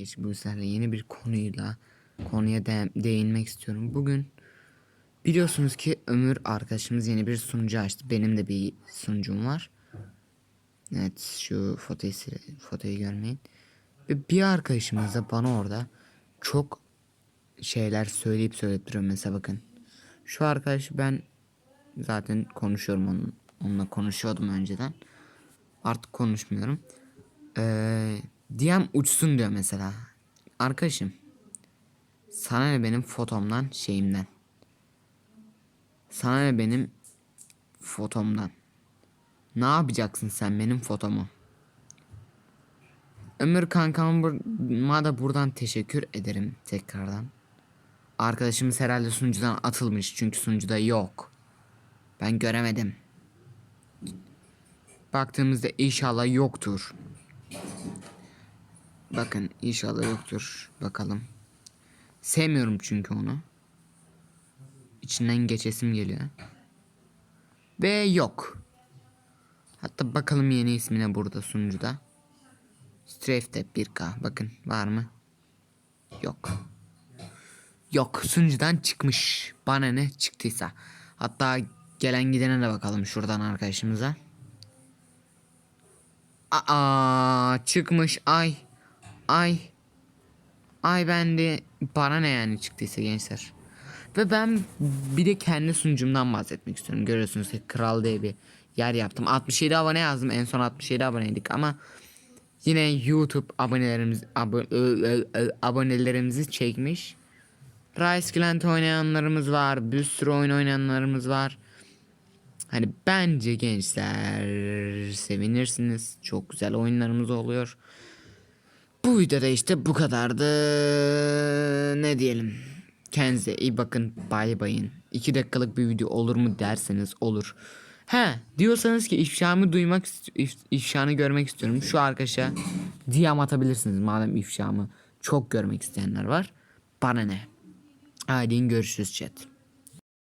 Geç bu sefer yeni bir konuyla konuya de- değinmek istiyorum. Bugün biliyorsunuz ki Ömür arkadaşımız yeni bir sunucu açtı. Benim de bir sunucum var. Evet şu fotoyu fotoyu görmeyin. Ve bir arkadaşımız da bana orada çok şeyler söyleyip söyleyip duruyor. Mesela bakın. Şu arkadaş ben zaten konuşuyorum onun, onunla konuşuyordum önceden. Artık konuşmuyorum. Ee, DM uçsun diyor mesela. Arkadaşım. Sana ne benim fotomdan şeyimden. Sana ne benim fotomdan. Ne yapacaksın sen benim fotomu? Ömür kankama da buradan teşekkür ederim tekrardan. Arkadaşımız herhalde sunucudan atılmış çünkü sunucuda yok. Ben göremedim. Baktığımızda inşallah yoktur. Bakın inşallah yoktur. Bakalım. Sevmiyorum çünkü onu. İçinden geçesim geliyor. Ve yok. Hatta bakalım yeni ismine burada sunucuda. Strafe 1K. Bakın var mı? Yok. Yok sunucudan çıkmış. Bana ne çıktıysa. Hatta gelen gidene de bakalım şuradan arkadaşımıza. Aa çıkmış ay. Ay. Ay ben de bana ne yani çıktıysa gençler. Ve ben bir de kendi sunucumdan bahsetmek istiyorum. Görüyorsunuz ki Kral diye bir yer yaptım. 67 abone yazdım. En son 67 aboneydik ama yine YouTube abonelerimiz abo- ö- ö- ö- abonelerimizi çekmiş. Rise Client oynayanlarımız var. Bir sürü oyun oynayanlarımız var. Hani bence gençler sevinirsiniz. Çok güzel oyunlarımız oluyor. Bu videoda işte bu kadardı. Ne diyelim. Kendinize iyi bakın. Bay bayın. 2 dakikalık bir video olur mu derseniz olur. He diyorsanız ki ifşamı duymak if- ifşanı görmek istiyorum. Şu arkadaşa DM atabilirsiniz madem ifşamı çok görmek isteyenler var. Bana ne? Haydi görüşürüz chat.